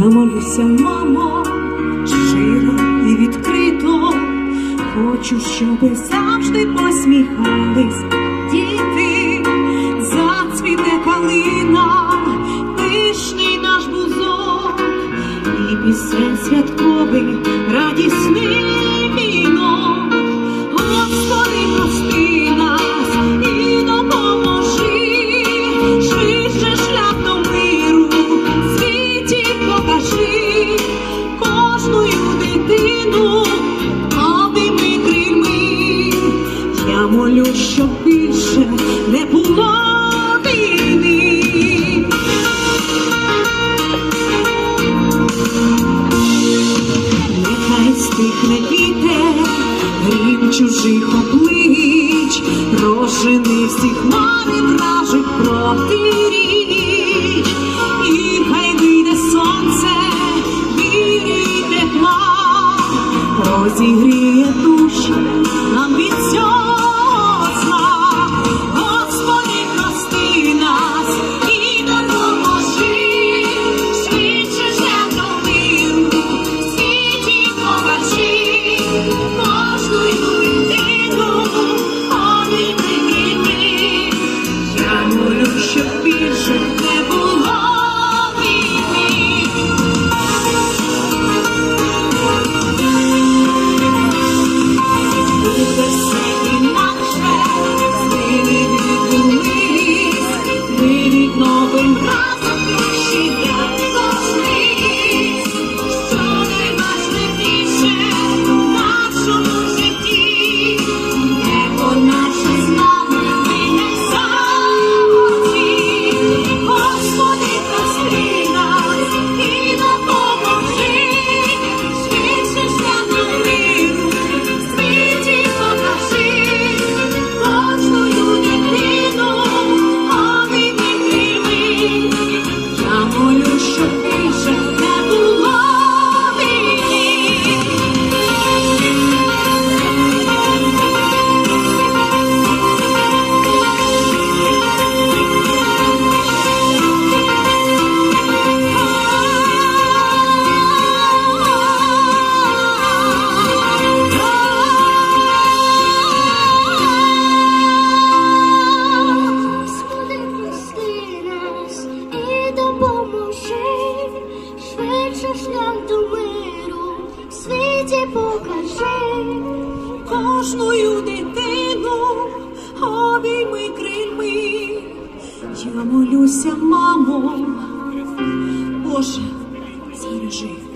молюся, мамо, щиро і відкрито. Хочу, щоб завжди посміхались діти, зацвіте калина, пишний наш бузок, і пісень святковий, радісний вінок. Господи, прости нас і допоможи, обійми крильми. Я молю, щоб більше не було війни. Нехай стихне вітер, грім чужих облич, всі хмари вражих протиріч, розігріє душі нам від цього покажи. кожною дитину обійми крильми. Я молюся, мамо, Боже, збережи.